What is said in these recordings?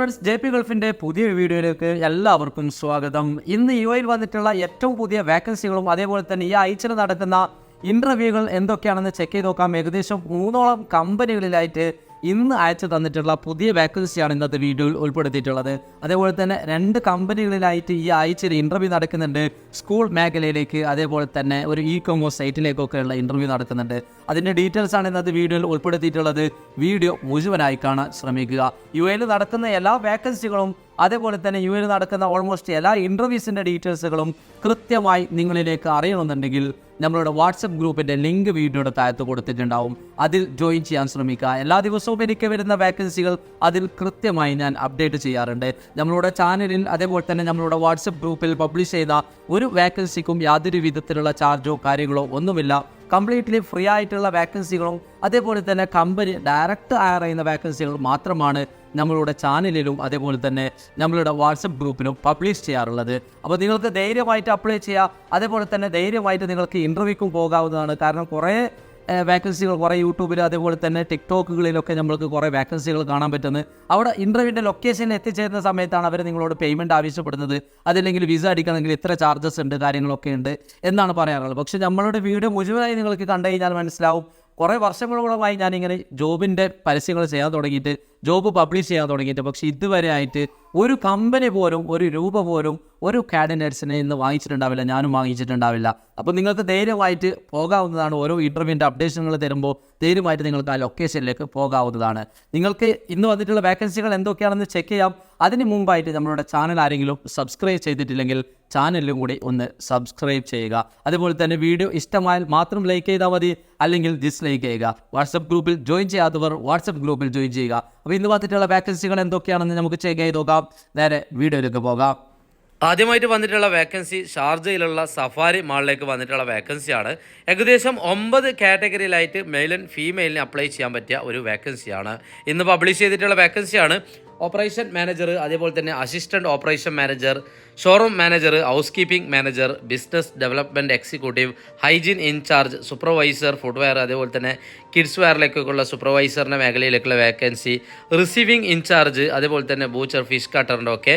Friends J P ഗൾഫിന്റെ പുതിയ വീഡിയോയിലേക്ക് എല്ലാവർക്കും സ്വാഗതം. ഇന്ന് യു എയിൽ വന്നിട്ടുള്ള ഏറ്റവും പുതിയ വേക്കൻസികളും അതേപോലെ തന്നെ ഈ ആഴ്ചയിൽ നടക്കുന്ന ഇന്റർവ്യൂകൾ എന്തൊക്കെയാണെന്ന് ചെക്ക് ചെയ്ത് നോക്കാം. ഏകദേശം മൂന്നോളം കമ്പനികളിലായിട്ട് ഇന്ന് അയച്ചു തന്നിട്ടുള്ള പുതിയ വേക്കൻസിയാണ് ഇന്നത്തെ വീഡിയോയിൽ ഉൾപ്പെടുത്തിയിട്ടുള്ളത്. അതേപോലെ തന്നെ രണ്ട് കമ്പനികളിലായിട്ട് ഈ ആഴ്ചയിൽ ഇന്റർവ്യൂ നടക്കുന്നുണ്ട്. സ്കൂൾ മേഖലയിലേക്ക് അതേപോലെ തന്നെ ഒരു ഇ കൊമേഴ്സ് സൈറ്റിലേക്കൊക്കെയുള്ള ഇന്റർവ്യൂ നടക്കുന്നുണ്ട്. അതിന്റെ ഡീറ്റെയിൽസ് ആണ് ഇന്നത്തെ വീഡിയോയിൽ ഉൾപ്പെടുത്തിയിട്ടുള്ളത്. വീഡിയോ മുഴുവനായി കാണാൻ ശ്രമിക്കുക. യു എയിൽ നടക്കുന്ന എല്ലാ വേക്കൻസികളും അതേപോലെ തന്നെ യു എൻ നടക്കുന്ന ഓൾമോസ്റ്റ് എല്ലാ ഇന്റർവ്യൂസിന്റെ ഡീറ്റെയിൽസുകളും കൃത്യമായി നിങ്ങളിലേക്ക് അറിയണമെന്നുണ്ടെങ്കിൽ നമ്മളുടെ വാട്സപ്പ് ഗ്രൂപ്പിന്റെ ലിങ്ക് വീഡിയോയുടെ താഴത്ത് കൊടുത്തിട്ടുണ്ടാവും. അതിൽ ജോയിൻ ചെയ്യാൻ ശ്രമിക്കുക. എല്ലാ ദിവസവും എനിക്ക് വരുന്ന വേക്കൻസികൾ അതിൽ കൃത്യമായി ഞാൻ അപ്ഡേറ്റ് ചെയ്യാറുണ്ട്. നമ്മളുടെ ചാനലിൽ അതേപോലെ തന്നെ നമ്മളുടെ വാട്സപ്പ് ഗ്രൂപ്പിൽ പബ്ലിഷ് ചെയ്ത ഒരു വേക്കൻസിക്കും യാതൊരു വിധത്തിലുള്ള ചാർജോ കാര്യങ്ങളോ ഒന്നുമില്ല. കംപ്ലീറ്റ്ലി ഫ്രീ ആയിട്ടുള്ള വേക്കൻസികളും അതേപോലെ തന്നെ കമ്പനി ഡയറക്റ്റ് ഹയർ ചെയ്യുന്ന വേക്കൻസികൾ മാത്രമാണ് നമ്മളുടെ ചാനലിലും അതേപോലെ തന്നെ നമ്മളുടെ വാട്സപ്പ് ഗ്രൂപ്പിലും പബ്ലിഷ് ചെയ്യാറുള്ളത്. അപ്പോൾ നിങ്ങൾക്ക് ധൈര്യമായിട്ട് അപ്ലൈ ചെയ്യാം അതേപോലെ തന്നെ ധൈര്യമായിട്ട് നിങ്ങൾക്ക് ഇന്റർവ്യൂക്കും പോകാവുന്നതാണ്. കാരണം കുറേ വേക്കൻസികൾ കുറേ യൂട്യൂബിൽ അതേപോലെ തന്നെ ടിക്ടോക്കുകളിലൊക്കെ നമ്മൾക്ക് കുറേ വേക്കൻസികൾ കാണാൻ പറ്റുന്നത്. അവിടെ ഇന്റർവ്യൂവിന്റെ ലൊക്കേഷനിൽ എത്തിച്ചേരുന്ന സമയത്താണ് അവർ നിങ്ങളോട് പേയ്മെന്റ് ആവശ്യപ്പെടുന്നത്. അതല്ലെങ്കിൽ വിസ അടിക്കണമെങ്കിൽ ഇത്ര ചാർജസ് ഉണ്ട് കാര്യങ്ങളൊക്കെ ഉണ്ട് എന്നാണ് പറയാറുള്ളത്. പക്ഷേ നമ്മളുടെ വീഡിയോ മുഴുവനായി നിങ്ങൾക്ക് കണ്ടു കഴിഞ്ഞാൽ മനസ്സിലാവും കുറേ വർഷങ്ങളോളമായി ഞാനിങ്ങനെ ജോബിന്റെ പരസ്യങ്ങൾ ചെയ്യാൻ തുടങ്ങിയിട്ട് ജോബ് പബ്ലിഷ് ചെയ്യാൻ തുടങ്ങിയിട്ട് പക്ഷേ ഇതുവരെ ആയിട്ട് ഒരു കമ്പനി പോലും ഒരു രൂപ പോലും ഒരു കാൻഡിഡേറ്റ്സിനെ ഇന്ന് വാങ്ങിച്ചിട്ടുണ്ടാവില്ല ഞാനും വാങ്ങിച്ചിട്ടുണ്ടാവില്ല. അപ്പോൾ നിങ്ങൾക്ക് ധൈര്യമായിട്ട് പോകാവുന്നതാണ് ഓരോ ഇന്റർവ്യൂവിന്റെ അപ്ഡേഷനുകൾ തരുമ്പോൾ ധൈര്യമായിട്ട് നിങ്ങൾക്ക് ആ ലൊക്കേഷനിലേക്ക് പോകാവുന്നതാണ്. നിങ്ങൾക്ക് ഇന്ന് വന്നിട്ടുള്ള വേക്കൻസികൾ എന്തൊക്കെയാണെന്ന് ചെക്ക് ചെയ്യാം. അതിന് മുമ്പായിട്ട് നമ്മളുടെ ചാനൽ ആരെങ്കിലും സബ്സ്ക്രൈബ് ചെയ്തിട്ടില്ലെങ്കിൽ ചാനലിലും കൂടി ഒന്ന് സബ്സ്ക്രൈബ് ചെയ്യുക. അതുപോലെ തന്നെ വീഡിയോ ഇഷ്ടമായാൽ മാത്രം ലൈക്ക് ചെയ്താൽ മതി. അല്ലെങ്കിൽ ഡിസ്ലൈക്ക് ചെയ്യുക. വാട്സപ്പ് ഗ്രൂപ്പിൽ ജോയിൻ ചെയ്യാത്തവർ വാട്സപ്പ് ഗ്രൂപ്പിൽ ജോയിൻ ചെയ്യുക. അപ്പോൾ ഇന്ന് വന്നിട്ടുള്ള വേക്കൻസികൾ എന്തൊക്കെയാണെന്ന് നമുക്ക് ചെക്ക് ചെയ്ത് നോക്കാം. നേരെ വീഡിയോയിലേക്ക് പോകാം. ആദ്യമായിട്ട് വന്നിട്ടുള്ള വേക്കൻസി ഷാർജയിലുള്ള സഫാരി മാളിലേക്ക് വന്നിട്ടുള്ള വേക്കൻസിയാണ് ഏകദേശം ഒമ്പത് കാറ്റഗറിയിലായിട്ട് മെയിൽ ആൻഡ് ഫീമെയിലിന് അപ്ലൈ ചെയ്യാൻ പറ്റിയ ഒരു വേക്കൻസിയാണ് ഇന്ന് പബ്ലിഷ് ചെയ്തിട്ടുള്ള വേക്കൻസിയാണ് ഓപ്പറേഷൻ മാനേജർ അതേപോലെ തന്നെ assistant operation manager showroom manager house keeping manager business development executive hygiene incharge supervisor footwear അതേപോലെ തന്നെ കിഡ്സ് വെയറിലേക്കൊക്കെയുള്ള സൂപ്പർവൈസറിന്റെ മേഖലയിലേക്കുള്ള വേക്കൻസി റിസീവിംഗ് ഇൻചാർജ് അതേപോലെ തന്നെ ബൂച്ചർ ഫിഷ് കട്ടറിന്റെ ഒക്കെ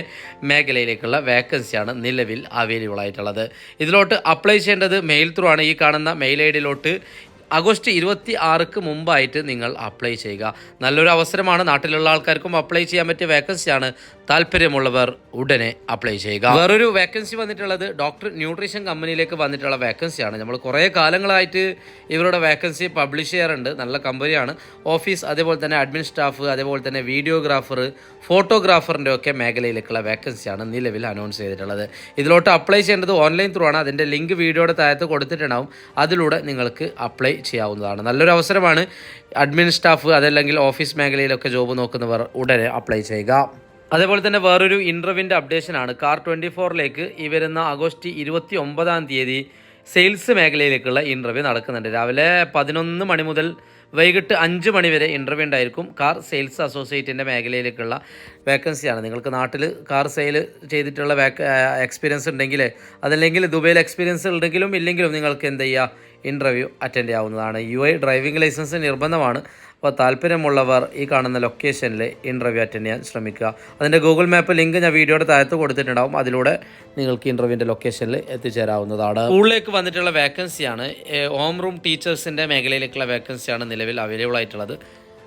മേഖലയിലേക്കുള്ള വേക്കൻസിയാണ് നിലവിൽ അവൈലബിൾ ആയിട്ടുള്ളത്. ഇതിലോട്ട് അപ്ലൈ ചെയ്യേണ്ടത് മെയിൽ ത്രൂ ആണ്. ഈ കാണുന്ന മെയിൽ ഐ ഡിയിലോട്ട് ആഗസ്റ്റ് ഇരുപത്തി ആറിക്ക് മുമ്പായിട്ട് നിങ്ങൾ അപ്ലൈ ചെയ്യുക. നല്ലൊരു അവസരമാണ് നാട്ടിലുള്ള ആൾക്കാർക്കും അപ്ലൈ ചെയ്യാൻ പറ്റിയ വേക്കൻസിയാണ് താല്പര്യമുള്ളവർ ഉടനെ അപ്ലൈ ചെയ്യുക. വേറൊരു വേക്കൻസി വന്നിട്ടുള്ളത് ഡോക്ടർ ന്യൂട്രീഷൻ കമ്പനിയിലേക്ക് വന്നിട്ടുള്ള വേക്കൻസിയാണ് നമ്മൾ കുറേ കാലങ്ങളായിട്ട് ഇവരുടെ വേക്കൻസി പബ്ലിഷ് ചെയ്യാറുണ്ട്. നല്ല കമ്പനിയാണ് ഓഫീസ് അതേപോലെ തന്നെ അഡ്മിൻ സ്റ്റാഫ് അതേപോലെ തന്നെ വീഡിയോഗ്രാഫർ ഫോട്ടോഗ്രാഫറിന്റെ ഒക്കെ മേഖലയിലേക്കുള്ള വേക്കൻസിയാണ് നിലവിൽ അനൗൺസ് ചെയ്തിട്ടുള്ളത്. ഇതിലോട്ട് അപ്ലൈ ചെയ്യേണ്ടത് ഓൺലൈൻ ത്രൂ ആണ്. അതിന്റെ ലിങ്ക് വീഡിയോയുടെ താഴത്ത് കൊടുത്തിട്ടുണ്ടാവും. അതിലൂടെ നിങ്ങൾക്ക് അപ്ലൈ ചെയ്യാവുന്നതാണ്. നല്ലൊരു അവസരമാണ്. അഡ്മിൻ സ്റ്റാഫ് അതല്ലെങ്കിൽ ഓഫീസ് മേഖലയിലൊക്കെ ജോബ് നോക്കുന്നവർ ഉടനെ അപ്ലൈ ചെയ്യുക. അതേപോലെ തന്നെ വേറൊരു ഇന്റർവ്യൂവിന്റെ അപ്ഡേഷനാണ് കാർ ട്വന്റി ഫോറിലേക്ക് ഈ വരുന്ന ആഗസ്റ്റ് ഇരുപത്തി ഒമ്പതാം തീയതി സെയിൽസ് മേഖലയിലേക്കുള്ള ഇന്റർവ്യൂ നടക്കുന്നുണ്ട്. രാവിലെ പതിനൊന്ന് മണി മുതൽ വൈകിട്ട് അഞ്ച് മണിവരെ ഇന്റർവ്യൂ ഉണ്ടായിരിക്കും. കാർ സെയിൽസ് അസോസിയേറ്റിന്റെ മേഖലയിലേക്കുള്ള വേക്കൻസിയാണ് നിങ്ങൾക്ക് നാട്ടിൽ കാർ സെയിൽ ചെയ്തിട്ടുള്ള വേക്ക എക്സ്പീരിയൻസ് ഉണ്ടെങ്കിൽ അതല്ലെങ്കിൽ ദുബൈയിൽ എക്സ്പീരിയൻസ് ഉണ്ടെങ്കിലും ഇല്ലെങ്കിലും നിങ്ങൾക്ക് എന്ത് ചെയ്യുക ഇന്റർവ്യൂ അറ്റൻഡ് ചെയ്യാവുന്നതാണ്. യു ഐ ഡ്രൈവിംഗ് ലൈസൻസ് നിർബന്ധമാണ്. അപ്പോൾ താല്പര്യമുള്ളവർ ഈ കാണുന്ന ലൊക്കേഷനിൽ ഇന്റർവ്യൂ അറ്റൻഡ് ചെയ്യാൻ ശ്രമിക്കുക. അതിന്റെ ഗൂഗിൾ മാപ്പ് ലിങ്ക് ഞാൻ വീഡിയോയുടെ താഴത്ത് കൊടുത്തിട്ടുണ്ടാവും. അതിലൂടെ നിങ്ങൾക്ക് ഇന്റർവ്യൂവിന്റെ ലൊക്കേഷനിൽ എത്തിച്ചേരാവുന്നതാണ്. സ്കൂളിലേക്ക് വന്നിട്ടുള്ള വേക്കൻസിയാണ് ഹോം റൂം ടീച്ചേഴ്സിന്റെ മേഖലയിലേക്കുള്ള വേക്കൻസിയാണ് നിലവിൽ അവൈലബിൾ ആയിട്ടുള്ളത്.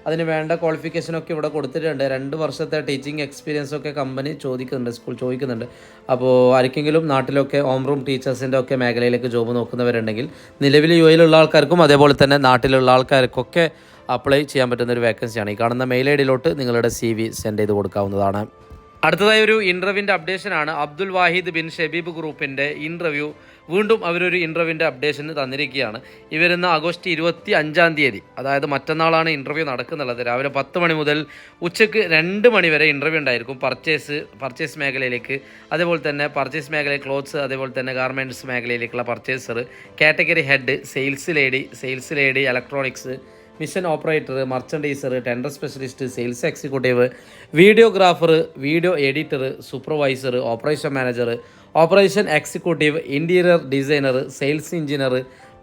അതിന് വേണ്ട ക്വാളിഫിക്കേഷനൊക്കെ ഇവിടെ കൊടുത്തിട്ടുണ്ട്. രണ്ട് വർഷത്തെ ടീച്ചിങ് എക്സ്പീരിയൻസ് ഒക്കെ കമ്പനി ചോദിക്കുന്നുണ്ട് സ്കൂൾ ചോദിക്കുന്നുണ്ട്. അപ്പോൾ ആർക്കെങ്കിലും നാട്ടിലൊക്കെ ഹോം റൂം ടീച്ചേഴ്സിന്റെ ഒക്കെ മേഖലയിലേക്ക് ജോബ് നോക്കുന്നവരുണ്ടെങ്കിൽ നിലവിൽ യു എയിലുള്ള ആൾക്കാർക്കും അതേപോലെ തന്നെ നാട്ടിലുള്ള ആൾക്കാർക്കൊക്കെ അപ്ലൈ ചെയ്യാൻ പറ്റുന്ന ഒരു വേക്കൻസിയാണ് ഈ കാണുന്ന മെയിൽ ഐ ഡിയിലോട്ട് നിങ്ങളുടെ സി വി സെൻഡ് ചെയ്ത് കൊടുക്കാവുന്നതാണ്. അടുത്തതായി ഒരു ഇന്റർവ്യൂവിന്റെ അപ്ഡേഷനാണ് അബ്ദുൽ വാഹിദ് ബിൻ ഷബീബ് ഗ്രൂപ്പിന്റെ ഇന്റർവ്യൂ വീണ്ടും അവരൊരു ഇന്റർവ്യൂവിന്റെ അപ്ഡേഷൻ തന്നിരിക്കുകയാണ്. ഈ വരുന്ന ആഗസ്റ്റ് ഇരുപത്തി അഞ്ചാം തീയതി അതായത് മറ്റന്നാളാണ് ഇന്റർവ്യൂ നടക്കുന്നുള്ളത്. രാവിലെ പത്ത് മണി മുതൽ ഉച്ചയ്ക്ക് രണ്ട് മണി വരെ ഇന്റർവ്യൂ ഉണ്ടായിരിക്കും പർച്ചേസ് പർച്ചേസ് മേഖലയിലേക്ക്. അതേപോലെ തന്നെ പർച്ചേസ് മേഖലയിൽ ക്ലോത്ത്സ് അതേപോലെ തന്നെ garments മേഖലയിലേക്കുള്ള purchaser category head sales lady sales lady electronics machine operator merchandiser tender specialist sales executive videographer video editor supervisor operation manager operation executive interior designer sales engineer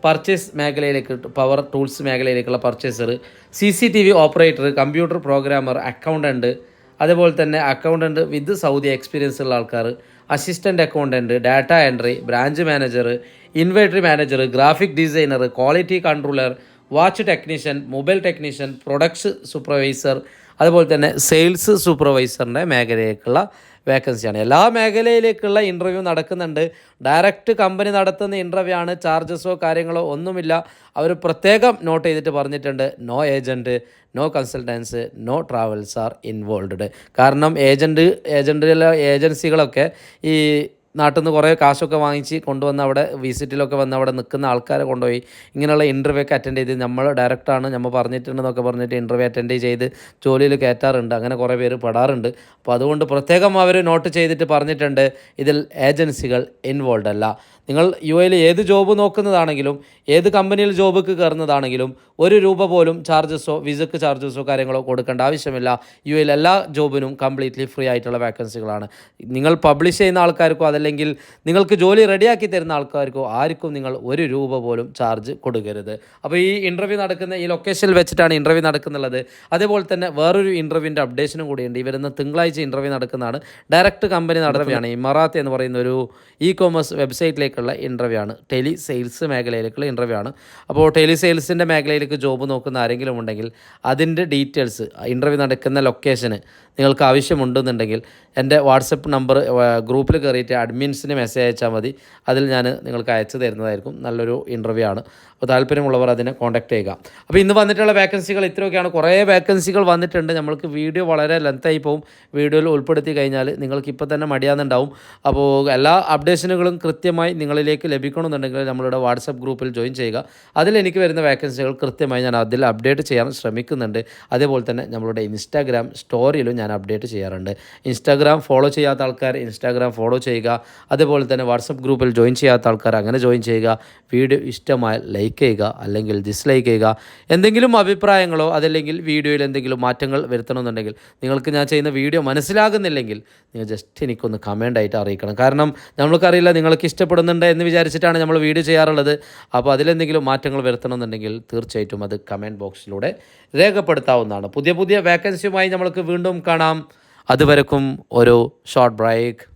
purchase മേഖലയിലേക്ക് power tools മേഖലയിലേക്കുള്ള purchaser C C T V operator computer programmer accountant അതുപോലെ തന്നെ accountant with Saudi experience ഉള്ള ആൾക്കാർ assistant accountant data entry branch manager inventory manager graphic designer quality controller watch technician mobile technician products supervisor അതുപോലെ തന്നെ sales സൂപ്പർവൈസറിന്റെ മേഖലയിലേക്കുള്ള വേക്കൻസിയാണ്. എല്ലാ മേഖലയിലേക്കുള്ള ഇന്റർവ്യൂ നടക്കുന്നുണ്ട്. ഡയറക്റ്റ് കമ്പനി നടത്തുന്ന ഇന്റർവ്യൂ ആണ്. ചാർജസോ കാര്യങ്ങളോ ഒന്നുമില്ല. അവർ പ്രത്യേകം നോട്ട് ചെയ്തിട്ട് പറഞ്ഞിട്ടുണ്ട്. No agent no consultants no travels are involved കാരണം ഏജന്റ് ഏജന്റിലെ ഏജൻസികളൊക്കെ ഈ നാട്ടിൽ നിന്ന് കുറേ കാശൊക്കെ വാങ്ങിച്ച് കൊണ്ടുവന്ന് അവിടെ വിസിറ്റിലൊക്കെ വന്ന് അവിടെ നിൽക്കുന്ന ആൾക്കാരെ കൊണ്ടുപോയി. ഇങ്ങനെയുള്ള ഇന്റർവ്യൂ ഒക്കെ അറ്റൻഡ് ചെയ്ത് നമ്മൾ ഡയറക്റ്റാണ് നമ്മൾ പറഞ്ഞിട്ടുണ്ടെന്നൊക്കെ പറഞ്ഞിട്ട് ഇന്റർവ്യൂ അറ്റൻഡ് ചെയ്ത് ജോലിയിൽ കയറ്റാറുണ്ട്. അങ്ങനെ കുറേ പേര് പെടാറുണ്ട്. അപ്പോൾ അതുകൊണ്ട് പ്രത്യേകം അവർ നോട്ട് ചെയ്തിട്ട് പറഞ്ഞിട്ടുണ്ട് ഇതിൽ ഏജൻസികൾ ഇൻവോൾവ് അല്ല. നിങ്ങൾ യു എയിൽ ഏത് ജോബ് നോക്കുന്നതാണെങ്കിലും ഏത് കമ്പനിയിൽ ജോബിക്ക് കയറുന്നതാണെങ്കിലും ഒരു രൂപ പോലും ചാർജസോ വിസക്ക് ചാർജസോ കാര്യങ്ങളോ കൊടുക്കേണ്ട ആവശ്യമില്ല. യു എയിൽ എല്ലാ ജോബിനും കംപ്ലീറ്റ്ലി ഫ്രീ ആയിട്ടുള്ള വേക്കൻസികളാണ് നിങ്ങൾ പബ്ലിഷ് ചെയ്യുന്ന ആൾക്കാർക്കോ അതല്ലെങ്കിൽ നിങ്ങൾക്ക് ജോലി റെഡിയാക്കി തരുന്ന ആൾക്കാർക്കോ ആർക്കും നിങ്ങൾ ഒരു രൂപ പോലും ചാർജ് കൊടുക്കരുത്. അപ്പോൾ ഈ ഇന്റർവ്യൂ നടക്കുന്ന ഈ ലൊക്കേഷനിൽ വെച്ചിട്ടാണ് ഇന്റർവ്യൂ നടക്കുന്നുള്ളത്. അതേപോലെ തന്നെ വേറൊരു ഇന്റർവ്യൂവിന്റെ അപ്ഡേഷനും കൂടിയുണ്ട്. ഈ വരുന്ന തിങ്കളാഴ്ച ഇന്റർവ്യൂ നടക്കുന്നതാണ്. ഡയറക്റ്റ് കമ്പനി നടത്തുകയാണ് ഇമറാത്ത് എന്ന് പറയുന്ന ഒരു ഇ കോമേഴ്സ് വെബ്സൈറ്റിലേക്കുള്ള ഇന്റർവ്യൂ ആണ്. ടെലി സെയിൽസ് മേഖലയിലേക്കുള്ള ഇന്റർവ്യൂ ആണ്. അപ്പോൾ ടെലി സെയിൽസിന്റെ മേഖലയിലേക്ക് ജോബ് നോക്കുന്ന ആരെങ്കിലും ഉണ്ടെങ്കിൽ അതിന്റെ ഡീറ്റെയിൽസ് ഇന്റർവ്യൂ നടക്കുന്ന ലൊക്കേഷന് നിങ്ങൾക്ക് ആവശ്യമുണ്ടെന്നുണ്ടെങ്കിൽ എന്റെ വാട്സപ്പ് നമ്പർ ഗ്രൂപ്പിൽ കയറിയിട്ട് അഡ്മിൻസിന് മെസ്സേജ് അയച്ചാൽ മതി. അതിൽ ഞാൻ നിങ്ങൾക്ക് അയച്ചു തരുന്നതായിരിക്കും. നല്ലൊരു ഇന്റർവ്യൂ ആണ്. അപ്പോൾ താല്പര്യമുള്ളവർ അതിനെ കോൺടാക്ട് ചെയ്യുക. അപ്പോൾ ഇന്ന് വന്നിട്ടുള്ള വേക്കൻസികൾ ഇത്രയൊക്കെയാണ്. കുറേ വേക്കൻസികൾ വന്നിട്ടുണ്ട്. നമ്മൾക്ക് വീഡിയോ വളരെ ലെങ്തായി പോകും വീഡിയോയിൽ ഉൾപ്പെടുത്തി കഴിഞ്ഞാൽ നിങ്ങൾക്ക് ഇപ്പോൾ തന്നെ മടിയാന്നുണ്ടാവും. അപ്പോൾ എല്ലാ അപ്ഡേഷനുകളും കൃത്യമായി നിങ്ങളിലേക്ക് ലഭിക്കണമെന്നുണ്ടെങ്കിൽ നമ്മളുടെ വാട്സപ്പ് ഗ്രൂപ്പിൽ ജോയിൻ ചെയ്യുക. അതിൽ എനിക്ക് വരുന്ന വേക്കൻസികൾ കൃത്യമായി ഞാൻ അതിൽ അപ്ഡേറ്റ് ചെയ്യാൻ ശ്രമിക്കുന്നുണ്ട്. അതേപോലെ തന്നെ നമ്മളുടെ ഇൻസ്റ്റാഗ്രാം സ്റ്റോറിയിലും ഞാൻ അപ്ഡേറ്റ് ചെയ്യാറുണ്ട്. ഇൻസ്റ്റാഗ്രാം ഫോളോ ചെയ്യാത്ത ആൾക്കാർ ഇൻസ്റ്റാഗ്രാം ഫോളോ ചെയ്യുക. അതേപോലെ തന്നെ വാട്സപ്പ് ഗ്രൂപ്പിൽ ജോയിൻ ചെയ്യാത്ത ആൾക്കാർ അങ്ങനെ ജോയിൻ ചെയ്യുക. വീഡിയോ ഇഷ്ടമായ ലൈക്ക് ചെയ്യുക അല്ലെങ്കിൽ ഡിസ്ലൈക്ക് ചെയ്യുക. എന്തെങ്കിലും അഭിപ്രായങ്ങളോ അതല്ലെങ്കിൽ വീഡിയോയിൽ എന്തെങ്കിലും മാറ്റങ്ങൾ വരുത്തണമെന്നുണ്ടെങ്കിൽ നിങ്ങൾക്ക് ഞാൻ ചെയ്യുന്ന വീഡിയോ മനസ്സിലാകുന്നില്ലെങ്കിൽ നിങ്ങൾ ജസ്റ്റ് എനിക്കൊന്ന് കമന്റ് ആയിട്ട് അറിയിക്കണം. കാരണം നമ്മൾക്കറിയില്ല നിങ്ങൾക്ക് ഇഷ്ടപ്പെടുന്നുണ്ട് എന്ന് വിചാരിച്ചിട്ടാണ് നമ്മൾ വീഡിയോ ചെയ്യാറുള്ളത്. അപ്പോൾ അതിലെന്തെങ്കിലും മാറ്റങ്ങൾ വരുത്തണമെന്നുണ്ടെങ്കിൽ തീർച്ചയായിട്ടും അത് കമന്റ് ബോക്സിലൂടെ രേഖപ്പെടുത്താവുന്നതാണ്. പുതിയ പുതിയ വേക്കൻസിയുമായി നമ്മൾക്ക് വീണ്ടും കാണാം. അതുവരക്കും ഒരു ഷോർട്ട് ബ്രേക്ക്